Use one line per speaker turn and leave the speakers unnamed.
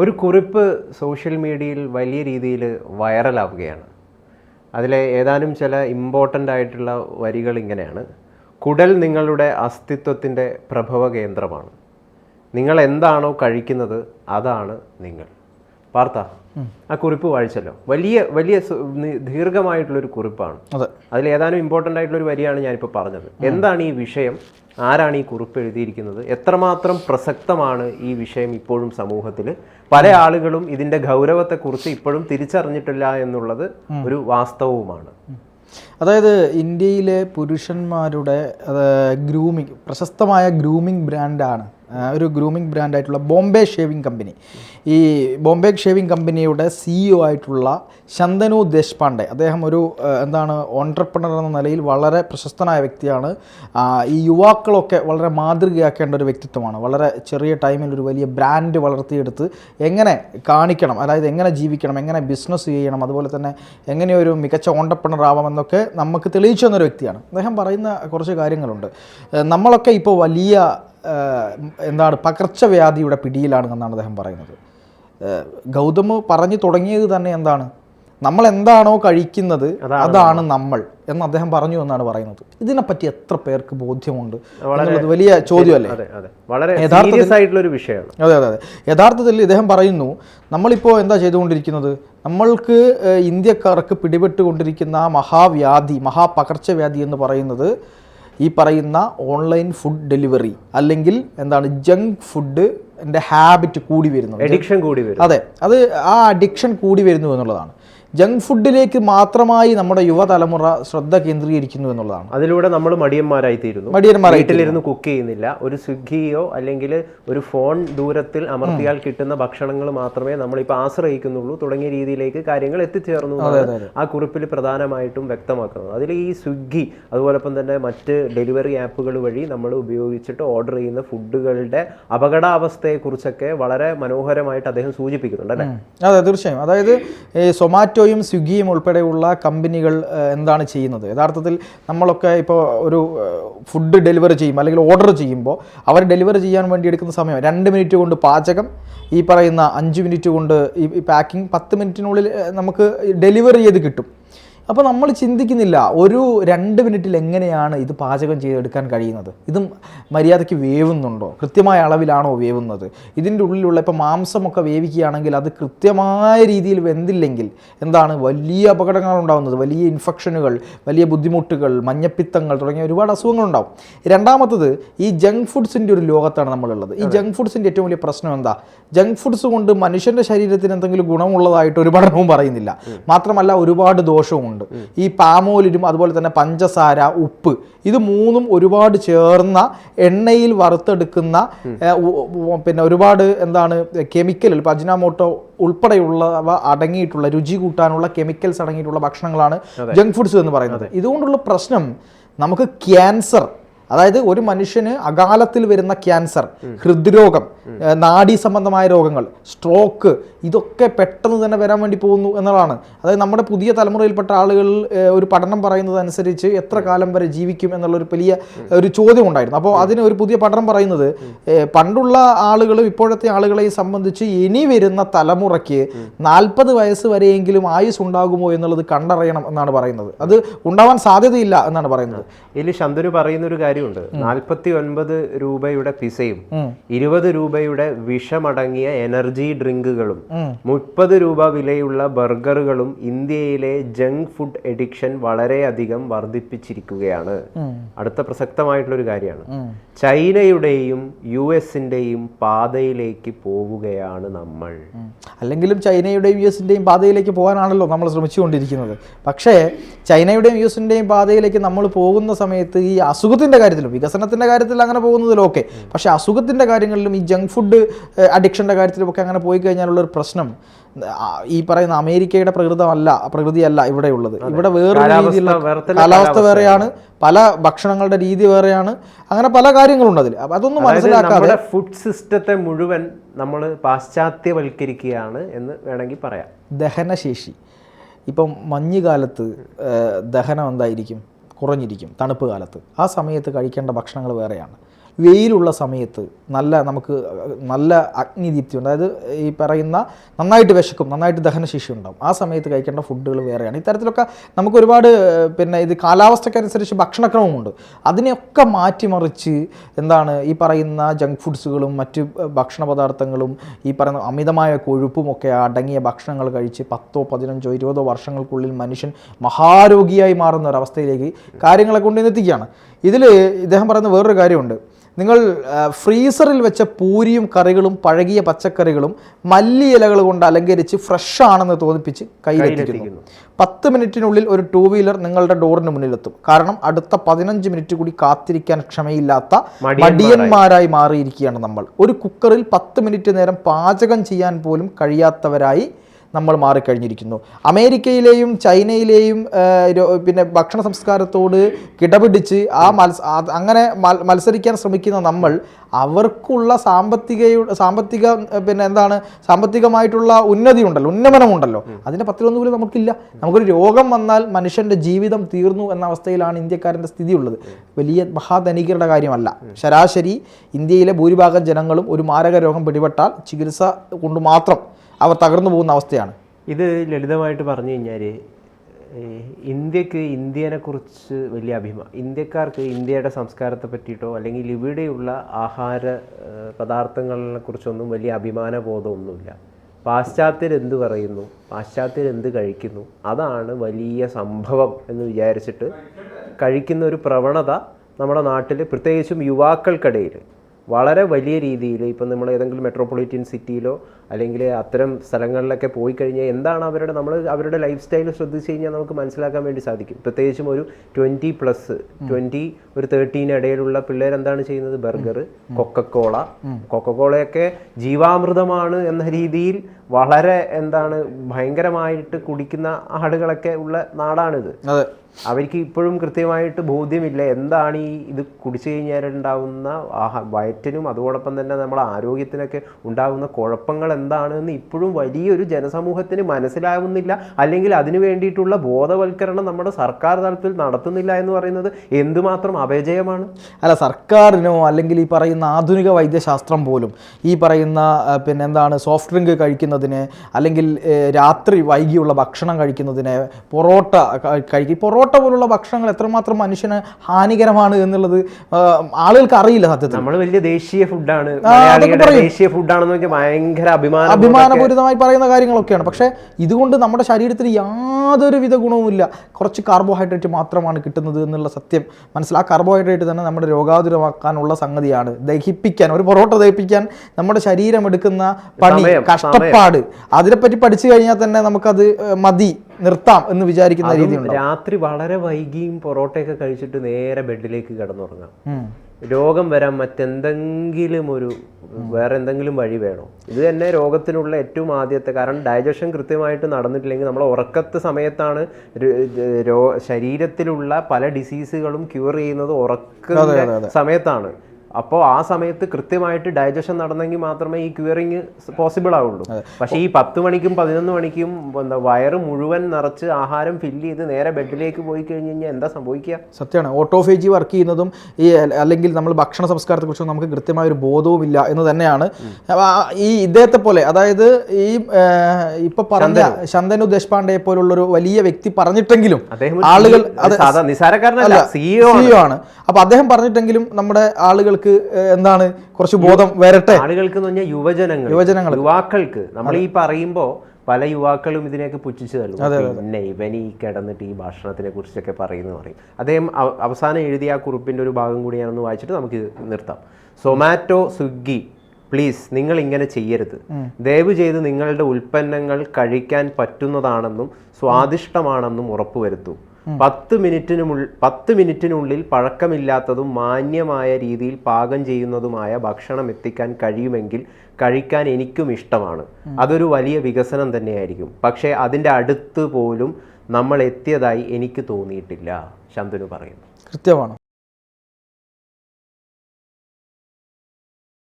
ഒരു കുറിപ്പ് സോഷ്യൽ മീഡിയയിൽ വലിയ രീതിയിൽ വൈറലാവുകയാണ്. അതിലെ ഏതാനും ചില ഇമ്പോർട്ടന്റ് ആയിട്ടുള്ള വരികൾ ഇങ്ങനെയാണ്. കുടൽ നിങ്ങളുടെ അസ്തിത്വത്തിന്റെ പ്രഭവ കേന്ദ്രമാണ്. നിങ്ങൾ എന്താണോ കഴിക്കുന്നത് അതാണ് നിങ്ങൾ. പാർത്ത. ആ കുറിപ്പ് വായിച്ചല്ലോ. വലിയ വലിയ ദീർഘമായിട്ടുള്ളൊരു കുറിപ്പാണ്.
അതെ.
അതിൽ ഏതാനും ഇമ്പോർട്ടന്റ് ആയിട്ടുള്ള ഒരു വരിയാണ് ഞാനിപ്പോൾ പറഞ്ഞത്. എന്താണ് ഈ വിഷയം? ആരാണ് ഈ കുറിപ്പ് എഴുതിയിരിക്കുന്നത്? എത്രമാത്രം പ്രസക്തമാണ് ഈ വിഷയം ഇപ്പോഴും സമൂഹത്തിൽ പല ആളുകളും ഇതിന്റെ ഗൗരവത്തെക്കുറിച്ച് ഇപ്പോഴും തിരിച്ചറിഞ്ഞിട്ടില്ല എന്നുള്ളത് ഒരു വാസ്തവവുമാണ്.
അതായത് ഇന്ത്യയിലെ പുരുഷന്മാരുടെ ഗ്രൂമിങ് പ്രശസ്തമായ ഗ്രൂമിംഗ് ബ്രാൻഡാണ് ഒരു ഗ്രൂമിംഗ് ബ്രാൻഡായിട്ടുള്ള ബോംബെ ഷേവിംഗ് കമ്പനി ഈ ബോംബെ ഷേവിംഗ് കമ്പനിയുടെ സിഇഒ ആയിട്ടുള്ള ശന്തനു ദേശ്പാണ്ഡെ അദ്ദേഹം ഒരു എന്താണ് ഓൺട്രപ്രണർ എന്ന നിലയിൽ വളരെ പ്രശസ്തനായ വ്യക്തിയാണ്. ഈ യുവാക്കളൊക്കെ വളരെ മാതൃകയാക്കേണ്ട ഒരു വ്യക്തിത്വമാണ്. വളരെ ചെറിയ ടൈമിൽ ഒരു വലിയ ബ്രാൻഡ് വളർത്തിയെടുത്ത് എങ്ങനെ കാണിക്കണം അതായത് എങ്ങനെ ജീവിക്കണം എങ്ങനെ ബിസിനസ് ചെയ്യണം അതുപോലെ തന്നെ എങ്ങനെ ഒരു മികച്ച ഓണ്ടർപ്രണർ ആവാമെന്നൊക്കെ നമുക്ക് തെളിയിച്ചു തന്നൊരു വ്യക്തിയാണ്. അദ്ദേഹം പറയുന്ന കുറച്ച് കാര്യങ്ങളുണ്ട്. നമ്മളൊക്കെ ഇപ്പോൾ വലിയ എന്താണ് പകർച്ചവ്യാധിയുടെ പിടിയിലാണ് എന്നാണ് അദ്ദേഹം പറയുന്നത്. ഗൗതമ് ഗൗതം പറഞ്ഞു തുടങ്ങിയത് തന്നെ എന്താണ്? നമ്മൾ എന്താണോ കഴിക്കുന്നത് അതാണ് നമ്മൾ. എന്ന് അദ്ദേഹം പറഞ്ഞു എന്നാണ് പറയുന്നത്. ഇതിനെപ്പറ്റി എത്ര പേർക്ക് ബോധ്യമുണ്ട് എന്നുള്ളത് വലിയ ചോദ്യമല്ലേ?
അതെ അതെ. വളരെ സീരിയസ് ആയിട്ടുള്ള ഒരു വിഷയമാണ്.
അതെ അതെ അതെ. യഥാർത്ഥത്തിൽ ഇദ്ദേഹം പറയുന്നു നമ്മളിപ്പോൾ എന്താ ചെയ്തുകൊണ്ടിരിക്കുന്നത്? നമ്മൾക്ക് ഇന്ത്യക്കാർക്ക് പിടിപെട്ടുകൊണ്ടിരിക്കുന്ന ആ മഹാവ്യാധി മഹാപകർച്ചവ്യാധി എന്ന് പറയുന്നത് ഈ പറയുന്ന ഓൺലൈൻ ഫുഡ് ഡെലിവറി അല്ലെങ്കിൽ എന്താണ് ജങ്ക് ഫുഡ് എന്റെ ഹാബിറ്റ് കൂടി വരുന്നു
അഡിക്ഷൻ കൂടി വരും.
അതെ അത് ആ അഡിക്ഷൻ കൂടി വരുന്നു എന്നുള്ളതാണ്. ജങ്ക് ഫുഡിലേക്ക് മാത്രമായി നമ്മുടെ യുവതലമുറ ശ്രദ്ധ കേന്ദ്രീകരിക്കുന്നു എന്നുള്ളതാണ്.
അതിലൂടെ നമ്മൾ മടിയന്മാരായി തീരുന്നു.
മടിയന്മാരായി
വീട്ടിലിരുന്ന് കുക്ക് ചെയ്യുന്നില്ല. ഒരു സ്വിഗ്ഗിയോ അല്ലെങ്കിൽ ഒരു ഫോൺ ദൂരത്തിൽ അമർത്തിയാൽ കിട്ടുന്ന ഭക്ഷണങ്ങൾ മാത്രമേ നമ്മളിപ്പോൾ ആശ്രയിക്കുന്നുള്ളൂ. തുടങ്ങിയ രീതിയിലേക്ക് കാര്യങ്ങൾ എത്തിച്ചേർന്നു ആ കുറിപ്പിൽ പ്രധാനമായിട്ടും വ്യക്തമാക്കുന്നത്. അതിൽ ഈ സ്വിഗ്ഗി അതുപോലൊപ്പം തന്നെ മറ്റ് ഡെലിവറി ആപ്പുകൾ വഴി നമ്മൾ ഉപയോഗിച്ചിട്ട് ഓർഡർ ചെയ്യുന്ന ഫുഡുകളുടെ അപകടാവസ്ഥയെക്കുറിച്ചൊക്കെ വളരെ മനോഹരമായിട്ട് അദ്ദേഹം സൂചിപ്പിക്കുന്നുണ്ട് അല്ലേ?
അതെ തീർച്ചയായും. അതായത് ഈ സൊമാറ്റോയും സ്വിഗ്ഗിയും ഉൾപ്പെടെയുള്ള കമ്പനികൾ എന്താണ് ചെയ്യുന്നത്? യഥാർത്ഥത്തിൽ നമ്മളൊക്കെ ഇപ്പോൾ ഒരു ഫുഡ് ഡെലിവറി ചെയ്യും അല്ലെങ്കിൽ ഓർഡർ ചെയ്യുമ്പോൾ അവർ ഡെലിവറി ചെയ്യാൻ വേണ്ടി എടുക്കുന്ന സമയം രണ്ട് മിനിറ്റ് കൊണ്ട് പാചകം ഈ പറയുന്ന അഞ്ച് മിനിറ്റ് കൊണ്ട് ഈ പാക്കിംഗ് പത്ത് മിനിറ്റിനുള്ളിൽ നമുക്ക് ഡെലിവറി ചെയ്ത് കിട്ടും. അപ്പോൾ നമ്മൾ ചിന്തിക്കുന്നില്ല ഒരു രണ്ട് മിനിറ്റിൽ എങ്ങനെയാണ് ഇത് പാചകം ചെയ്തെടുക്കാൻ കഴിയുന്നത്? ഇതും മര്യാദയ്ക്ക് വേവുന്നുണ്ടോ? കൃത്യമായ അളവിലാണോ വേവുന്നത്? ഇതിന്റെ ഉള്ളിലുള്ള ഇപ്പോൾ മാംസമൊക്കെ വേവിക്കുകയാണെങ്കിൽ അത് കൃത്യമായ രീതിയിൽ വെന്തില്ലെങ്കിൽ എന്താണ് വലിയ അപകടങ്ങൾ ഉണ്ടാകുന്നത് വലിയ ഇൻഫെക്ഷനുകൾ വലിയ ബുദ്ധിമുട്ടുകൾ മഞ്ഞപ്പിത്തങ്ങൾ തുടങ്ങിയ ഒരുപാട് അസുഖങ്ങളുണ്ടാവും രണ്ടാമത്തത് ഈ ജങ്ക് ഫുഡ്സിന്റെ ഒരു ലോകത്താണ് നമ്മളുള്ളത്. ഈ ജങ്ക് ഫുഡ്സിന്റെ ഏറ്റവും വലിയ പ്രശ്നം എന്താ? ജങ്ക് ഫുഡ്സ് കൊണ്ട് മനുഷ്യന്റെ ശരീരത്തിന് എന്തെങ്കിലും ഗുണമുള്ളതായിട്ട് ഒരു പഠനവും പറയുന്നില്ല. മാത്രമല്ല ഒരുപാട് ദോഷവുമുണ്ട് ഈ പാമോലിനും അതുപോലെ തന്നെ പഞ്ചസാര ഉപ്പ് ഇത് മൂന്നും ഒരുപാട് ചേർന്ന എണ്ണയിൽ വറുത്തെടുക്കുന്ന പിന്നെ ഒരുപാട് എന്താണ് കെമിക്കൽ ഇപ്പോൾ അജിനാമോട്ടോ ഉൾപ്പെടെയുള്ളവ അടങ്ങിയിട്ടുള്ള രുചി കൂട്ടാനുള്ള കെമിക്കൽസ് അടങ്ങിയിട്ടുള്ള ഭക്ഷണങ്ങളാണ് ജങ്ക് ഫുഡ്സ് എന്ന് പറയുന്നത്. ഇതുകൊണ്ടുള്ള പ്രശ്നം നമുക്ക് ക്യാൻസർ അതായത് ഒരു മനുഷ്യന് അകാലത്തിൽ വരുന്ന ക്യാൻസർ ഹൃദ്രോഗം നാഡീ സംബന്ധമായ രോഗങ്ങൾ സ്ട്രോക്ക് ഇതൊക്കെ പെട്ടെന്ന് തന്നെ വരാൻ വേണ്ടി പോകുന്നു എന്നുള്ളതാണ്. അതായത് നമ്മുടെ പുതിയ തലമുറയിൽപ്പെട്ട ആളുകൾ ഒരു പഠനം പറയുന്നത് അനുസരിച്ച് എത്ര കാലം വരെ ജീവിക്കും എന്നുള്ളൊരു വലിയ ഒരു ചോദ്യം ഉണ്ടായിരുന്നു. അപ്പോൾ അതിന് ഒരു പുതിയ പഠനം പറയുന്നത് പണ്ടുള്ള ആളുകളും ഇപ്പോഴത്തെ ആളുകളെ സംബന്ധിച്ച് ഇനി വരുന്ന തലമുറയ്ക്ക് നാൽപ്പത് വയസ്സ് വരെയെങ്കിലും ആയുസ് ഉണ്ടാകുമോ എന്നുള്ളത് കണ്ടറിയണം എന്നാണ് പറയുന്നത്. അത് ഉണ്ടാവാൻ സാധ്യതയില്ല എന്നാണ് പറയുന്നത്.
ഇതിൽ ശന്തനു പറയുന്ന ഒരു കാര്യമുണ്ട് നാൽപ്പത്തി ഒൻപത് രൂപയുടെ പിസയും ഇരുപത് രൂപയുടെ വിഷമടങ്ങിയ എനർജി ഡ്രിങ്കുകളും മുപ്പത് രൂപ വിലയുള്ള ബർഗറുകളും ഇന്ത്യയിലെ ജങ്ക് ഫുഡ് എഡിക്ഷൻ വളരെയധികം വർദ്ധിപ്പിച്ചിരിക്കുകയാണ്. അടുത്ത പ്രസക്തമായിട്ടുള്ള ഒരു കാര്യമാണ് ചൈനയുടെയും യു എസിന്റെയും പാതയിലേക്ക് പോവുകയാണ് നമ്മൾ.
അല്ലെങ്കിലും ചൈനയുടെയും യു എസിന്റെയും പാതയിലേക്ക് പോകാനാണല്ലോ നമ്മൾ ശ്രമിച്ചുകൊണ്ടിരിക്കുന്നത്. പക്ഷേ ചൈനയുടെയും യു എസിന്റെയും പാതയിലേക്ക് നമ്മൾ പോകുന്ന സമയത്ത് ഈ അസുഖത്തിന്റെ കാര്യത്തിലും വികസനത്തിന്റെ കാര്യത്തിൽ അങ്ങനെ പോകുന്നതിലും ഓക്കെ പക്ഷേ അസുഖത്തിന്റെ കാര്യങ്ങളിലും ഈ ജങ്ക് ഫുഡ് അഡിക്ഷന്റെ കാര്യത്തിലും ഒക്കെ അങ്ങനെ പോയി കഴിഞ്ഞാലുള്ള ഒരു പ്രശ്നം ഈ പറയുന്ന അമേരിക്കയുടെ പ്രകൃതമല്ല പ്രകൃതിയല്ല ഇവിടെയുള്ളത്. ഇവിടെ
വേറെ രീതിയിലുള്ള
കാലാവസ്ഥ വേറെയാണ് പല ഭക്ഷണങ്ങളുടെ രീതി വേറെയാണ് അങ്ങനെ പല കാര്യങ്ങളുണ്ട് അതിൽ അതൊന്നും മനസ്സിലാക്കാതെ
ഫുഡ് സിസ്റ്റത്തെ മുഴുവൻ നമ്മൾ പാശ്ചാത്യവൽക്കരിക്കുകയാണ് എന്ന് വേണമെങ്കിൽ പറയാം.
ദഹനശേഷി. ഇപ്പം മഞ്ഞുകാലത്ത് ദഹനം എന്തായിരിക്കും? കുറഞ്ഞിരിക്കും തണുപ്പ് കാലത്ത്. ആ സമയത്ത് കഴിക്കേണ്ട ഭക്ഷണങ്ങൾ വേറെയാണ്. വെയിലുള്ള സമയത്ത് നല്ല നമുക്ക് നല്ല അഗ്നിദീപ്തി ഉണ്ട് അതായത് ഈ പറയുന്ന നന്നായിട്ട് വിശക്കും നന്നായിട്ട് ദഹനശേഷി ഉണ്ടാവും. ആ സമയത്ത് കഴിക്കേണ്ട ഫുഡുകൾ വേറെയാണ്. ഇത്തരത്തിലൊക്കെ നമുക്ക് ഒരുപാട് പിന്നെ ഇത് കാലാവസ്ഥക്കനുസരിച്ച് ഭക്ഷണക്രമമുണ്ട്. അതിനെയൊക്കെ മാറ്റിമറിച്ച് എന്താണ് ഈ പറയുന്ന ജങ്ക് ഫുഡ്സുകളും മറ്റ് ഭക്ഷണ പദാർത്ഥങ്ങളും ഈ പറയുന്ന അമിതമായ കൊഴുപ്പും ഒക്കെ അടങ്ങിയ ഭക്ഷണങ്ങൾ കഴിച്ച് പത്തോ പതിനഞ്ചോ ഇരുപതോ വർഷങ്ങൾക്കുള്ളിൽ മനുഷ്യൻ മഹാരോഗിയായി മാറുന്ന ഒരവസ്ഥയിലേക്ക് കാര്യങ്ങളെ കൊണ്ടുവന്നെത്തിക്കുകയാണ് ഇതിൽ ഇദ്ദേഹം പറയുന്ന വേറൊരു കാര്യമുണ്ട്. നിങ്ങൾ ഫ്രീസറിൽ വെച്ച പൂരിയും കറികളും പഴകിയ പച്ചക്കറികളും മല്ലി ഇലകൾ കൊണ്ട് അലങ്കരിച്ച് ഫ്രഷ് ആണെന്ന് തോന്നിപ്പിച്ച് കയ്യിലെത്തിക്കുന്നു. പത്ത് മിനിറ്റിനുള്ളിൽ ഒരു ടൂ വീലർ നിങ്ങളുടെ ഡോറിന് മുന്നിലെത്തും. കാരണം അടുത്ത പതിനഞ്ച് മിനിറ്റ് കൂടി കാത്തിരിക്കാൻ ക്ഷമയില്ലാത്ത മടിയന്മാരായി. മാറിയിരിക്കുകയാണ് നമ്മൾ. ഒരു കുക്കറിൽ പത്ത് മിനിറ്റ് നേരം പാചകം ചെയ്യാൻ പോലും കഴിയാത്തവരായി നമ്മൾ മാറിക്കഴിഞ്ഞിരിക്കുന്നു. അമേരിക്കയിലെയും ചൈനയിലെയും പിന്നെ ഭക്ഷണ സംസ്കാരത്തോട് കിടപിടിച്ച് ആ മത്സ അങ്ങനെ മത്സരിക്കാൻ ശ്രമിക്കുന്ന നമ്മൾ അവർക്കുള്ള സാമ്പത്തിക സാമ്പത്തിക പിന്നെ എന്താണ് സാമ്പത്തികമായിട്ടുള്ള ഉന്നതി ഉണ്ടല്ലോ ഉന്നമനമുണ്ടല്ലോ അതിന്റെ പത്തിലൊന്നും പോലും നമുക്കില്ല. നമുക്കൊരു രോഗം വന്നാൽ മനുഷ്യന്റെ ജീവിതം തീർന്നു എന്ന അവസ്ഥയിലാണ് ഇന്ത്യക്കാരന്റെ സ്ഥിതി ഉള്ളത് വലിയ മഹാധനികരുടെ കാര്യമല്ല. ശരാശരി ഇന്ത്യയിലെ ഭൂരിഭാഗം ജനങ്ങളും ഒരു മാരക രോഗം പിടിപെട്ടാൽ ചികിത്സ കൊണ്ട് മാത്രം അവർ തകർന്നു പോകുന്ന അവസ്ഥയാണ്.
ഇത് ലളിതമായിട്ട് പറഞ്ഞു കഴിഞ്ഞാൽ ഇന്ത്യയ്ക്ക് ഇന്ത്യനെ കുറിച്ച് വലിയ അഭിമാനം ഇന്ത്യക്കാർക്ക് ഇന്ത്യയുടെ സംസ്കാരത്തെ പറ്റിയിട്ടോ അല്ലെങ്കിൽ ഇവിടെയുള്ള ആഹാര പദാർത്ഥങ്ങളെ കുറിച്ചൊന്നും വലിയ അഭിമാന ബോധമൊന്നുമില്ല പാശ്ചാത്യർ എന്ത് പറയുന്നു? പാശ്ചാത്യർ എന്ത് കഴിക്കുന്നു? അതാണ് വലിയ സംഭവം എന്ന് വിചാരിച്ചിട്ട് കഴിക്കുന്ന ഒരു പ്രവണത നമ്മുടെ നാട്ടിൽ പ്രത്യേകിച്ചും യുവാക്കൾക്കിടയിൽ വളരെ വലിയ രീതിയിൽ ഇപ്പം നമ്മൾ ഏതെങ്കിലും മെട്രോപൊളിറ്റൻ സിറ്റിയിലോ അല്ലെങ്കിൽ അത്തരം സ്ഥലങ്ങളിലൊക്കെ പോയി കഴിഞ്ഞാൽ എന്താണ് അവരുടെ നമ്മൾ അവരുടെ ലൈഫ് സ്റ്റൈൽ ശ്രദ്ധിച്ച് കഴിഞ്ഞാൽ നമുക്ക് മനസ്സിലാക്കാൻ വേണ്ടി സാധിക്കും. പ്രത്യേകിച്ചും ഒരു ട്വന്റി പ്ലസ് ട്വന്റി ഒരു തേർട്ടീൻ ഇടയിലുള്ള പിള്ളേർ എന്താണ് ചെയ്യുന്നത്? Burger Coca Cola. കൊക്കക്കോളയൊക്കെ ജീവാമൃതമാണ് എന്ന രീതിയിൽ വളരെ എന്താണ് ഭയങ്കരമായിട്ട് കുടിക്കുന്ന ആളുകളൊക്കെ ഉള്ള നാടാണിത്. അവർക്ക് ഇപ്പോഴും കൃത്യമായിട്ട് ബോധ്യമില്ല. എന്താണ് ഈ ഇത് കുടിച്ചു കഴിഞ്ഞാൽ ഉണ്ടാകുന്ന ആഹാ വയറ്റിനും അതോടൊപ്പം തന്നെ നമ്മുടെ ആരോഗ്യത്തിനൊക്കെ ഉണ്ടാകുന്ന കുഴപ്പങ്ങൾ എന്താണെന്ന് ഇപ്പോഴും വലിയൊരു ജനസമൂഹത്തിന് മനസ്സിലാവുന്നില്ല. അല്ലെങ്കിൽ അതിനു വേണ്ടിയിട്ടുള്ള ബോധവൽക്കരണം നമ്മുടെ സർക്കാർ തലത്തിൽ നടത്തുന്നില്ല എന്ന് പറയുന്നത് എന്തുമാത്രം അപജയമാണ്?
അല്ല സർക്കാരിനോ അല്ലെങ്കിൽ ഈ പറയുന്ന ആധുനിക വൈദ്യശാസ്ത്രം പോലും ഈ പറയുന്ന പിന്നെ എന്താണ് സോഫ്റ്റ് ഡ്രിങ്ക് കഴിക്കുന്നതിന് അല്ലെങ്കിൽ രാത്രി വൈകിയുള്ള ഭക്ഷണം കഴിക്കുന്നതിന് പൊറോട്ട കഴിക്കും പൊറോട്ട പോലുള്ള ഭക്ഷണങ്ങൾ എത്രമാത്രം മനുഷ്യന് ഹാനികരമാണ് എന്നുള്ളത് ആളുകൾക്ക് അറിയില്ല സത്യത്തിൽ.
നമ്മൾ വലിയ ദേശീയ ഫുഡാണ്. ദേശീയ ഫുഡാണെന്ന് വെച്ചാൽ ഭയങ്കര അഭിമാന
അഭിമാനപൂരിതമായി പറയുന്ന കാര്യങ്ങളൊക്കെയാണ്. പക്ഷേ ഇതുകൊണ്ട് നമ്മുടെ ശരീരത്തിന് യാതൊരുവിധ ഗുണവുമില്ല. കുറച്ച് കാർബോഹൈഡ്രേറ്റ് മാത്രമാണ് കിട്ടുന്നത് എന്നുള്ള സത്യം മനസ്സിലാ. കാർബോഹൈഡ്രേറ്റ് തന്നെ നമ്മുടെ രോഗാതുരമാക്കാനുള്ള സംഗതിയാണ്. ദഹിപ്പിക്കാൻ ഒരു പൊറോട്ട ദഹിപ്പിക്കാൻ നമ്മുടെ ശരീരം എടുക്കുന്ന പണി കഷ്ടപ്പാട്. അതിനെപ്പറ്റി പഠിച്ചു കഴിഞ്ഞാൽ തന്നെ നമുക്കത് മതി. നിർത്താം എന്ന് വിചാരിക്കുന്ന രീതി
രാത്രി വളരെ വൈകിയും പൊറോട്ടയൊക്കെ കഴിച്ചിട്ട് നേരെ ബെഡിലേക്ക് കിടന്നുറങ്ങാം. രോഗം വരാൻ മറ്റെന്തെങ്കിലും ഒരു വേറെ എന്തെങ്കിലും വഴി വേണോ? ഇത് തന്നെ രോഗത്തിനുള്ള ഏറ്റവും ആദ്യത്തെ കാരണം ഡൈജഷൻ കൃത്യമായിട്ട് നടന്നിട്ടില്ലെങ്കിൽ നമ്മൾ ഉറക്കത്തെ സമയത്താണ് ശരീരത്തിലുള്ള പല ഡിസീസുകളും ക്യൂർ ചെയ്യുന്നത് ഉറക്ക സമയത്താണ്. അപ്പോൾ ആ സമയത്ത് കൃത്യമായിട്ട് ഡൈജഷൻ നടന്നെങ്കിൽ മാത്രമേ ഈ ക്യൂറിങ് പോസിബിൾ ആവുള്ളൂ. പക്ഷേ ഈ പത്ത് മണിക്കും പതിനൊന്ന് മണിക്കും എന്താ വയറ് മുഴുവൻ നിറച്ച് ആഹാരം ഫില്ല് ചെയ്ത് നേരെ ബെഡിലേക്ക് പോയി കഴിഞ്ഞ് കഴിഞ്ഞാൽ എന്താ സംഭവിക്കുക?
സത്യമാണ്. ഓട്ടോഫേജി വർക്ക് ചെയ്യുന്നതും ഈ അല്ലെങ്കിൽ നമ്മൾ ഭക്ഷണ സംസ്കാരത്തെക്കുറിച്ച് നമുക്ക് കൃത്യമായ ഒരു ബോധവുമില്ല എന്ന് തന്നെയാണ്. ഈ ഇദ്ദേഹത്തെ പോലെ അതായത് ഈ ഇപ്പൊ പറഞ്ഞ ശന്തനു. ദേശ്പാണ്ഡെ പോലുള്ളൊരു വലിയ വ്യക്തി പറഞ്ഞിട്ടെങ്കിലും ആളുകൾ
ഒരു സിഇഒ
ആണ്. അപ്പൊ അദ്ദേഹം പറഞ്ഞിട്ടെങ്കിലും നമ്മുടെ ആളുകൾക്ക് എന്താണ് കുറച്ച് ബോധം വരട്ടെ?
ആളുകൾക്ക് എന്ന് പറഞ്ഞാൽ യുവജനങ്ങൾ
യുവജനങ്ങൾ.
യുവാക്കൾക്ക്. നമ്മൾ ഈ പറയുമ്പോ പല യുവാക്കളും ഇതിനെയൊക്കെ പുച്ഛിച്ചു തള്ളും. പിന്നെ ഇവൻ ഈ കിടന്നിട്ട് ഈ ഭക്ഷണത്തിനെ കുറിച്ചൊക്കെ പറയുന്നു പറയും. അദ്ദേഹം അവസാനം എഴുതിയ ആ കുറിപ്പിന്റെ ഒരു ഭാഗം കൂടി ഞാനൊന്ന് വായിച്ചിട്ട് നമുക്ക് നിർത്താം. സൊമാറ്റോ സ്വിഗ്ഗി പ്ലീസ് നിങ്ങൾ ഇങ്ങനെ ചെയ്യരുത്. ദയവ് ചെയ്ത് നിങ്ങളുടെ ഉൽപ്പന്നങ്ങൾ കഴിക്കാൻ പറ്റുന്നതാണെന്നും സ്വാദിഷ്ടമാണെന്നും ഉറപ്പുവരുത്തൂ. പത്ത് മിനിറ്റിനുമുള്ളിൽ പത്ത് മിനിറ്റിനുള്ളിൽ പഴക്കമില്ലാത്തതും മാന്യമായ രീതിയിൽ പാകം ചെയ്യുന്നതുമായ ഭക്ഷണം എത്തിക്കാൻ കഴിയുമെങ്കിൽ കഴിക്കാൻ എനിക്കും ഇഷ്ടമാണ്. അതൊരു വലിയ വികസനം തന്നെയായിരിക്കും. പക്ഷേ അതിന്റെ അടുത്ത് പോലും നമ്മൾ എത്തിയതായി എനിക്ക് തോന്നിയിട്ടില്ല. ശന്തനു പറയുന്നു.
കൃത്യമാണ്.